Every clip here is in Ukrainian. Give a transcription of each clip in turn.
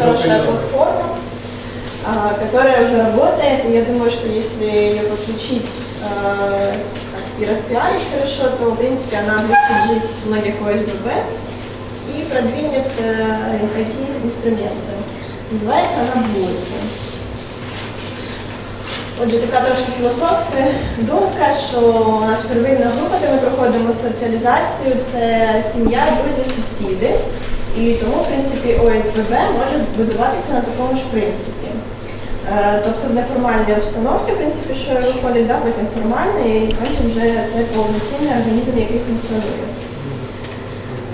хорошая платформа, которая уже работает. И я думаю, что если ее подключить и распиарить хорошо, то в принципе она облегчит жизнь многих ОСББ и продвинет IT-инструменты. Називається вона Булка. Отже, така трошки філософська думка, що у нас первинна група, де ми проходимо соціалізацію, це сім'я, друзі, сусіди. І тому, в принципі, ОСББ може будуватися на такому ж принципі. Е, Тобто в неформальній обстановці, в принципі, що виходить, да, потім формальний, і потім вже це повноцінний організм, який функціонує.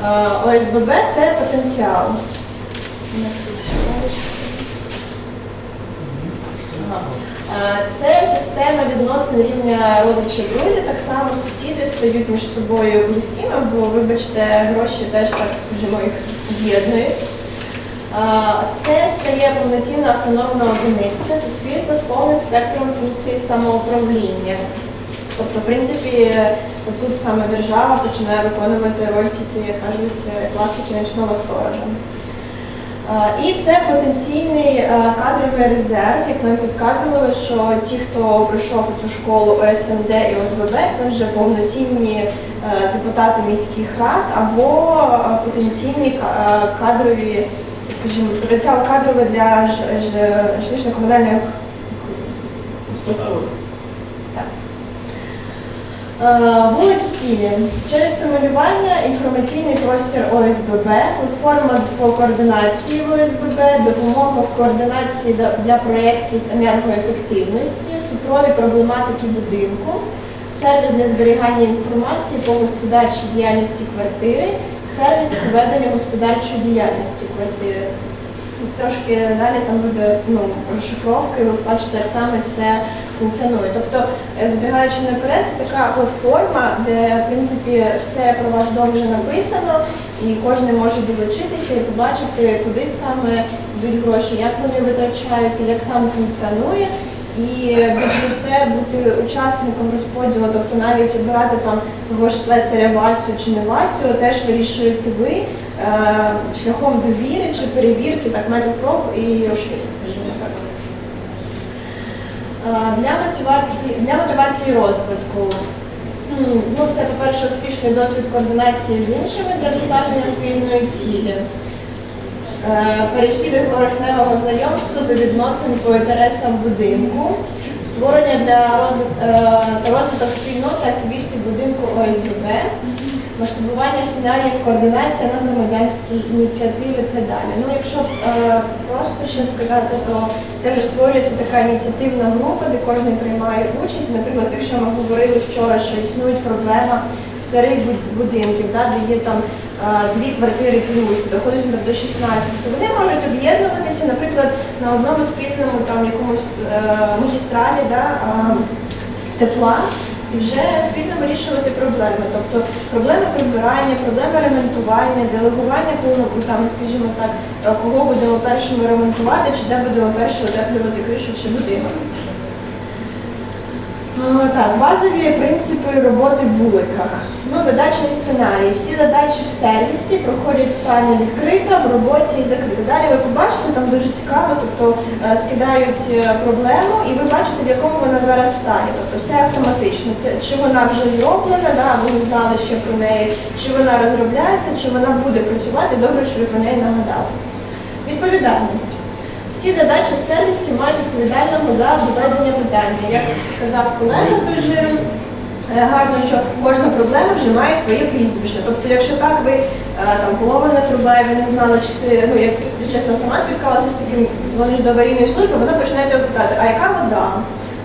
Е, ОСББ це потенціал. Е, Це система відносин рівня родичів друзі. Так само сусіди стають між собою близькими, бо, вибачте, гроші теж так, скажімо, їх об'єднують. Е, Це стає повноцінна автономна одиниця суспільства з повним спектром функцій самоуправління. Тобто, в принципі, тут саме держава починає виконувати роль тільки, як кажуть, класики нічного сторожа. Е, І це потенційний е, кадровий резерв, як нам підказували, що ті, хто пройшов цю школу ОСМД і ОСББ, це вже повноцінні е, депутати міських рад або е, потенційні е, кадрові, скажімо, потенціал кадровий для жилищно-комунальних структур. Е, Вулиці. Через стимулювання інформаційний простір ОСББ, платформа по координації ОСББ, допомога в координації для проєктів енергоефективності, супровід проблематики будинку, сервіс для зберігання інформації по господарчій діяльності квартири, сервіс проведення господарчої діяльності квартири. Трошки далі там буде ну, і ви бачите, як саме це функціонує. Тобто, е, збігаючи наперед, це така платформа, де в принципі все про ваш дом вже написано, і кожен може долучитися і побачити, куди саме йдуть гроші, як вони витрачаються, як саме функціонує. І більш за все бути учасником розподілу, тобто навіть обирати там того ж слесаря Васю чи не Васю, теж вирішуєте ви е, шляхом довіри чи перевірки, так метод проб і ошибок, скажімо так. Е, Для мотивації, для мотивації розвитку. Ну, це, по-перше, успішний досвід координації з іншими для досягнення спільної цілі. Е, Перехід до поверхневого знайомства до відносин по інтересам будинку, створення для розвит- е, розвиток спільноти активістів будинку ОСББ, масштабування сценаріїв координація на громадянській ініціативи це далі. Ну, якщо е, просто ще сказати, то це вже створюється така ініціативна група, де кожен приймає участь. Наприклад, якщо ми говорили вчора, що існує проблема старих буд- будинків, да, де є там е, дві квартири плюс, доходить до 16, то вони можуть об'єднуватися, наприклад, на одному спільному там якомусь е, магістралі да, а, тепла і вже спільно вирішувати проблеми. Тобто проблеми прибирання, проблеми ремонтування, делегування там, скажімо так, кого будемо першими ремонтувати, чи де будемо перше утеплювати кришу чи будинок. Е, Так, базові принципи роботи в вуликах. Ну, задачний сценарій. Всі задачі в сервісі проходять в стані відкрита, в роботі і закрита. Далі ви побачите, там дуже цікаво, тобто е, скидають е, проблему і ви бачите, в якому вона зараз стані. Тобто все автоматично. Це чи вона вже зроблена, да, ви не знали ще про неї, чи вона розробляється, чи вона буде працювати. Добре, що ви про неї нагадали. Відповідальність. Всі задачі в сервісі мають відповідального за доведення питання. Як сказав колега дуже е, гарно, що кожна проблема вже має своє прізвище. Тобто, якщо так ви е, там поломана труба, ви не знали, чи ти, ну як чесно сама спіткалася з таким, дзвониш до аварійної служби, вона починає тебе питати, а яка вода?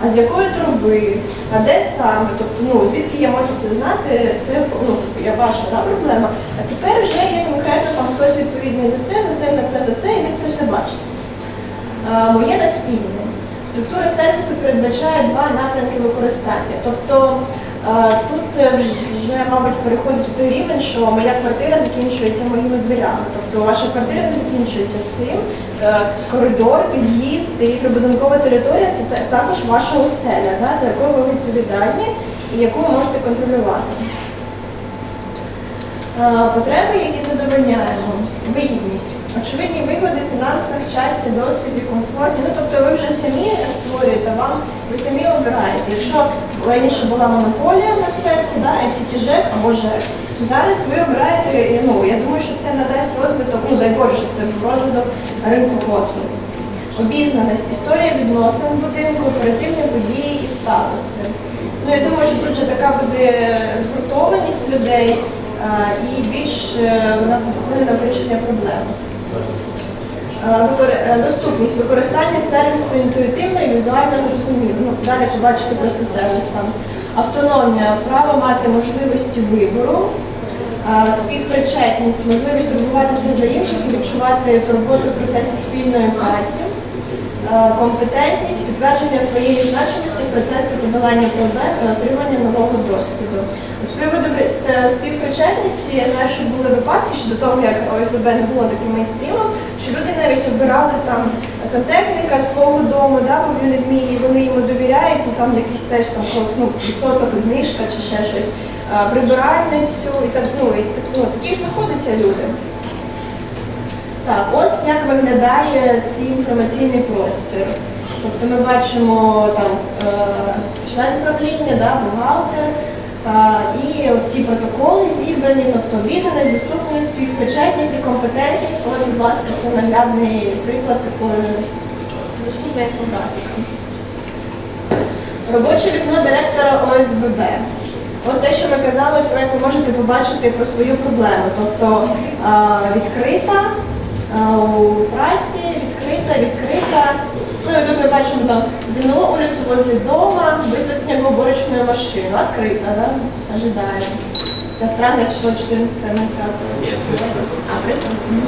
А з якої труби, а де саме? Тобто, ну звідки я можу це знати? Це ну я ваша да, проблема. А тепер вже є конкретно там хтось відповідний за це, за це, за це, за це, і ви це все бачите. Е, Моє на спільне. Структура сервісу передбачає два напрямки використання. Тобто е, тут вже, мабуть, переходить у той рівень, що моя квартира закінчується моїми дверями. Тобто ваша квартира не закінчується цим. Е, Коридор, під'їзд і прибудинкова територія це також ваша оселя, да, за якою ви відповідальні і яку ви можете контролювати. Потреби, які задовольняємо. Вигідність. Очевидні вигоди фінансах часі, досвіді, комфортні. Ну тобто ви вже самі створюєте, вам ви самі обираєте. Якщо раніше була монополія на все це, да, тільки ЖЕК або ЖЕК, то зараз ви обираєте, ну я думаю, що це надасть розвиток, ну дай Боже, що це розвиток ринку послуг. Обізнаність, історія відносин будинку, оперативні події і статуси. Ну я думаю, що тут же така буде згуртованість людей і більш е, вона вплине на вирішення проблем. Е, е, Доступність, використання сервісу інтуїтивно і візуально зрозуміло. Ну, далі побачите просто сервіс там. Автономія, право мати можливості вибору, е, співпричетність, можливість турбуватися за інших і відчувати турботу в процесі спільної праці, компетентність, підтвердження своєї значимості в процесі подолання проблем і отримання нового досвіду. З приводу при- співпричетності, я знаю, що були випадки ще до того, як ОСББ не було таким мейнстрімом, що люди навіть обирали там сантехніка свого дому, да, бо він вміє, вони йому довіряють, і там якийсь теж там ну, відсоток знижка чи ще щось, прибиральницю і так, ну, і так, ну, такі ж знаходяться люди. Так, ось як виглядає цей інформаційний простір. Тобто ми бачимо там е, член правління, да, бухгалтер, е, і всі протоколи зібрані, тобто обізнаність, доступність, співпричетність і компетентність. Ось, будь ласка, це наглядний приклад такої доступної інфографіки. Робоче вікно директора ОСББ. От те, що ми казали, про ви можете побачити про свою проблему. Тобто відкрита у праці, відкрита, відкрита. Ну і тут ми бачимо там ЗНО улицу возле дома, визвать снегоуборочную машину. Открыто, да? Ожидаем. Це странне число 14 на Ні, це А, прикольно. Ну,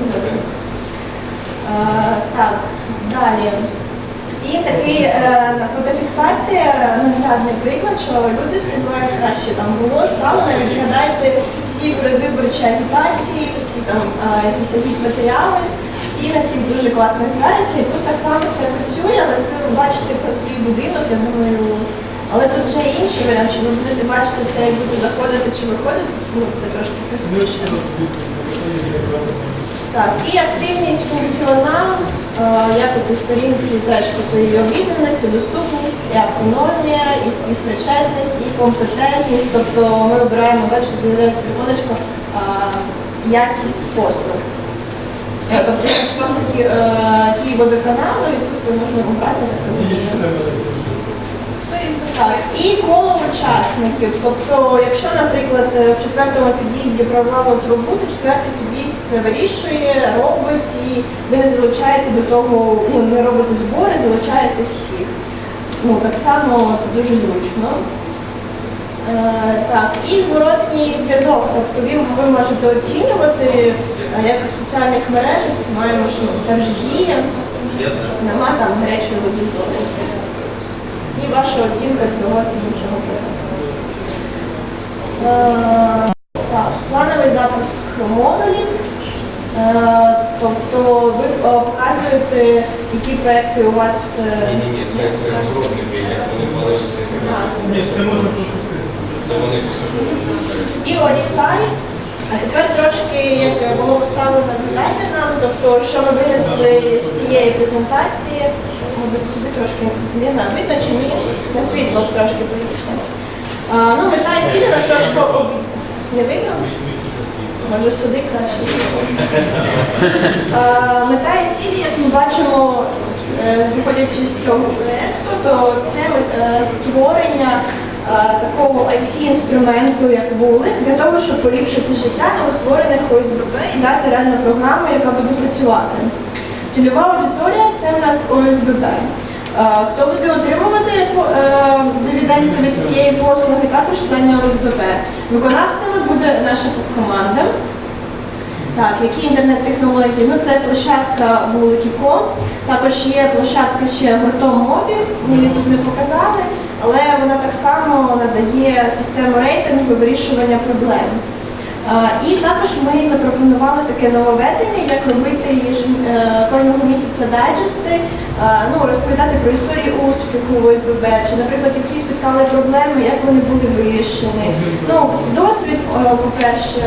Так, далі. І такий е, фотофіксація, наглядний приклад, що люди сприймають краще там було, стало, навіть згадайте всі передвиборчі агітації, всі там якісь матеріали, всі на тих дуже класно виглядаються, і тут так само це працює, але це ви бачите про свій будинок, я думаю. Але тут вже інший варіант, що ви будете бачити це, як будете заходити чи виходити, ну це трошки простіше. Так, і активність, функціонал, е, як у сторінки теж тут і обізнаність, і доступність, і автономія, і співпричетність, і компетентність. Тобто ми обираємо, бачите, з'являється віконечко, е, якість послуг. Е, Тобто це просто такі, е, ті водоканали, і тут можна обрати так розумію. Так, і коло учасників. Тобто, якщо, наприклад, в четвертому під'їзді прорвало трубу, то четвертий під'їзд вирішує, робить, і ви не залучаєте до того, ну, не робите збори, залучаєте всіх. Ну, так само це дуже зручно. Е, так, і зворотній зв'язок. Тобто ви, ви можете оцінювати, е, як в соціальних мережах, маємо, що це вже діє, нема там гарячої води. І ваша оцінка цього іншого процесу. Е, так, плановий запуск модулів. Тобто ви показуєте, які проекти у вас. Ні, ні, ні, це, це розробник біля, вони А, Ні, це можна пропустити. І ось сайт. А тепер трошки як було поставлено завдання нам, тобто що ми винесли з цієї презентації, мабуть, сюди трошки не видно чи ні, на світло трошки поїхали. Ну, мета і цілі нас трошки не видно? Може сюди краще. Мета і цілі, як ми бачимо, е, виходячи з цього проєкту, то це е, створення такого IT-інструменту, як вулик, для того, щоб поліпшити життя новостворених ОСББ і дати реальну програму, яка буде працювати. Цільова аудиторія це в нас ОСББ. Е, Хто буде отримувати е, дивіденди від цієї послуги, також члени ОСББ. Виконавцями буде наша команда. Так, які інтернет-технології? Ну, це площадка Вуликіко. Також є площадка ще гуртом мобі, її тут не показали, але вона так само надає систему рейтингу вирішування проблем. І також ми запропонували таке нововведення, як робити е, кожного місяця дайджести, ну, розповідати про історії успіху в ОСББ, чи, наприклад, які спіткали проблеми, як вони були вирішені. Ну, досвід, е, по-перше,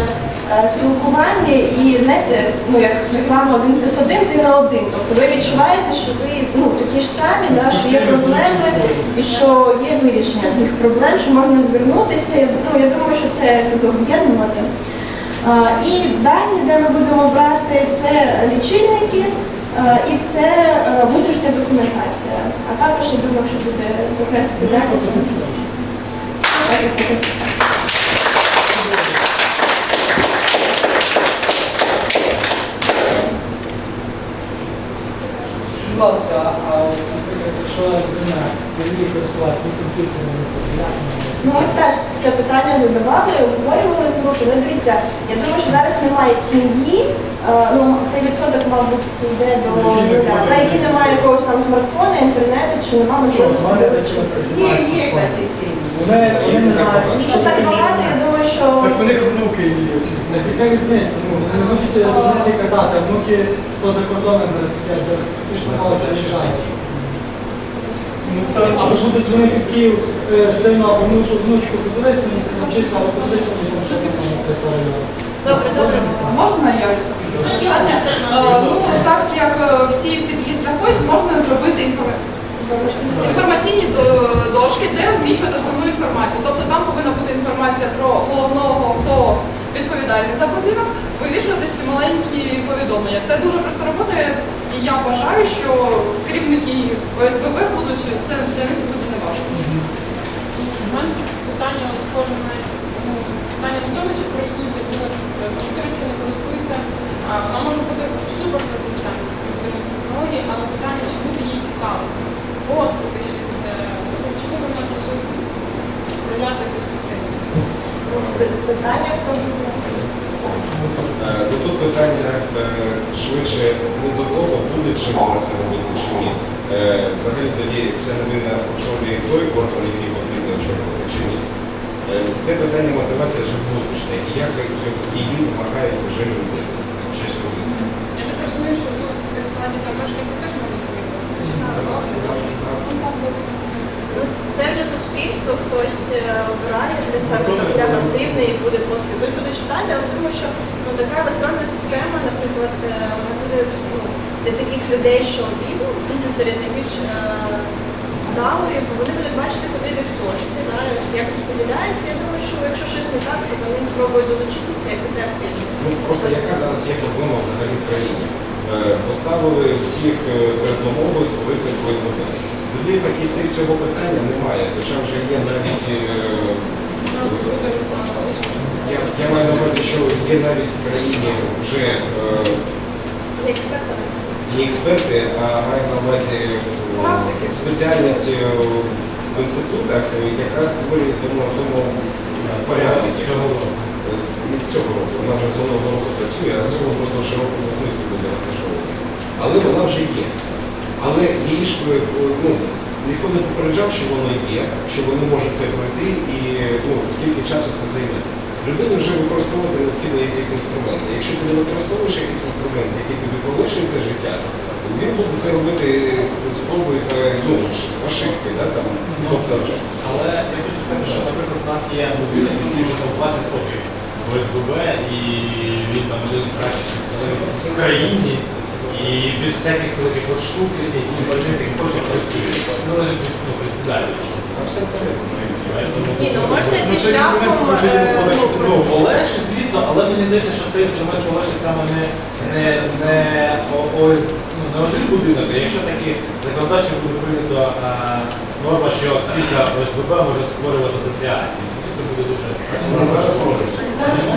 Е, спілкування і знаєте, ну як реклама один плюс один, ти на один. Тобто ви відчуваєте, що ви ну такі ж самі, да, що є проблеми і що є вирішення цих проблем, що можна звернутися. Ну я думаю, що це об'єднування. І далі, де ми будемо брати, це лічильники. І це е, внутрішня документація, а також я думаю, що буде закреслити 10. Будь ласка, а наприклад, якщо людина не вміє користуватися комп'ютерами, то як Ну, ми теж це питання задавали, обговорювали в групі. Ну, дивіться, я думаю, що зараз немає сім'ї, е, ну, цей відсоток, мабуть, йде до нуля, та, які немає якогось там смартфона, інтернету, чи немає можливості Є, Є, є такі Вони, вони не знають, Якщо так багато, я думаю, що Так у них внуки є. ці. Не яка різниця? Ну, вони не можуть дзвонити і казати, а внуки поза кордоном зараз сидять, зараз фактично мало приїжджають. Ну Або буде дзвонити в Київ е, сину або внучку, внучку подивись, мені ти навчишся, але подивись, мені там, що це там це правильно. добре, добре. Можна я? Е, Ну, так як е, всі в під'їзд заходять, можна зробити інформа- інформаційні дошки, де розміщувати основну інформацію. Тобто там повинна бути інформація про головного, хто відповідальний за будинок, вивішуватися маленькі повідомлення. Це дуже проста робота, і я вважаю, що керівники ОСББ будуть, це для них буде неважко. У мене питання схоже на ну, питання в тому, чи користуються були комп'ютер, чи не користуються. Вона може бути супер з технології, але питання, чи буде їй цікаво постати щось, е, ну, чи буде цю проявляти активність. Питання в тому. Е, ну, Тут питання е, швидше не до того, буде чи вона це робити чи ні. Е, Взагалі тоді ця новина очолює той орган, який потрібно очолювати чи ні. Е, Це питання мотивації вже внутрішня. І як її вимагають вже люди щось робити. Я так розумію, що ну, з тих складів там мешканці теж можуть Це вже суспільство, хтось е, обирає для себе прям активний і буде просто буде читати, але думаю, що ну, така електронна система, наприклад, е, ну, для таких людей, що бізнес комп'ютері найбільш е, вони будуть бачити, куди йдуть кошти, да, як розподіляють. Я думаю, що якщо щось не так, то вони спробують долучитися і буде активно. Ну просто яка зараз є проблема взагалі в країні? Е, Поставили всіх е, перед умовою створити ОСББ. Людей фахівців цього питання немає, хоча вже є навіть. е. Я, я маю на увазі, що є навіть в країні вже е, не експерти, а маю на увазі спеціальності е, в інститутах, якраз створюють тому. Е, Не з цього року, вона вже з одного року працює, а з цього просто в широкому смислі буде розташовуватися. Але вона вже є. Але її ж е, ну, ніхто не попереджав, що воно є, що вони можуть це пройти і ну, скільки часу це займе. Людині вже використовувати необхідно якісь інструменти. Якщо ти не використовуєш якийсь інструмент, який тобі полегшує це життя, він буде це робити спробує ну, з ошибки, да, там, тобто, Але я хочу сказати, що, наприклад, у нас є будинок, який вже там 20 років в ОСББ, і він там один з кращих в країні, і без всяких великих от штук, які бажають хоче красиві. Ну, ну, порядку. Ні, ну можна Ну, йти шляхом. е. Ну, полегше, звісно, але мені здається, що це що менше саме не, не, не, о- о- ну, не один будинок, а якщо таки законодавчо буде прийнято а, норма, що кілька ОСББ може створювати асоціації. Це буде дуже зараз можуть.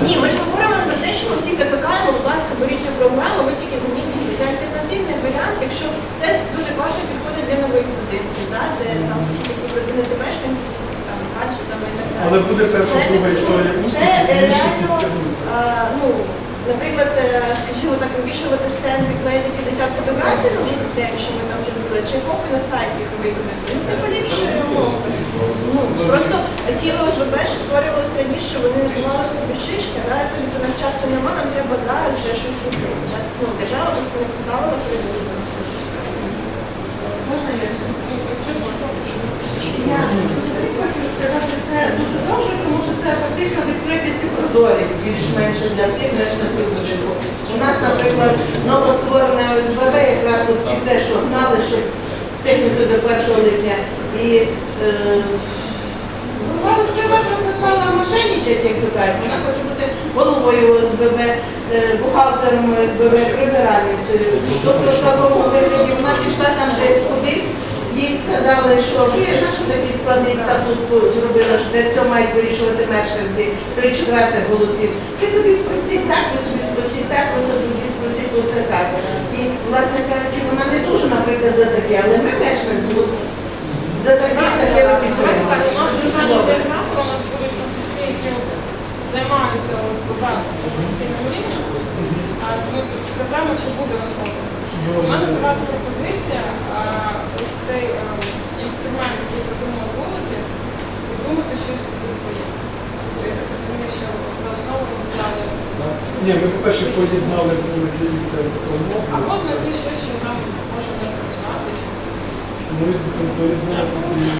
Ні, ми ж говоримо про те, що ми всіх закликаємо, будь ласка, беріть цю програму, ви тільки замінюєте. Це альтернативний варіант, якщо це дуже класно підходить для нових будинків, да, де там всі такі продвинуті мешканці, всі там гаджетами і так далі. Але буде перша друга історія Це реально, ну, наприклад, е, скажімо так, вивішувати стенд, відклеїти 50 фотографій, ну, те, що ми там вже робили, чи копію на сайті виконати. Ну, Це поліпшує умови. Ну, просто ті раніше вони набували собі шишки, зараз у нас часу немає, нам треба зараз вже щось робити. Зараз ну, держава не поставила передушку. Це дуже довго, тому що це потрібно відкрити ці коридори більш-менш для всіх мешканців будинку. У нас, наприклад, новостворене ОСББ якраз ось те, що гнали, щоб встигнути до 1 липня. І е, ну, просто стала мошенничати, як кажуть. Вона хоче бути головою ОСББ, е, бухгалтером ОСББ, прибиральницею. Тобто в такому вигляді вона пішла там десь кудись. Їй сказали, що ви що такий складний статут зробила, що де все мають вирішувати мешканці три четвертих голосів. Ви собі спросіть так, ви собі спросіть так, ви собі спросіть оце так. І, власне кажучи, вона не дуже, наприклад, за таке, але ми мешканці за таке таке Так, підтримуємо. у нас останні директори, у нас будуть фахівці, які займаються ОСББ професійним рівнем, а тому це, це прямо чи буде розмова. У мене до вас пропозиція, ось цей е, інструмент, який придумали вулики, придумати щось туди своє. Я так розумію, що за основу ми взяли, Ні, ми, по-перше, поєднали вулики і це одно. або знайти щось, що нам може не працювати. Ми поєднали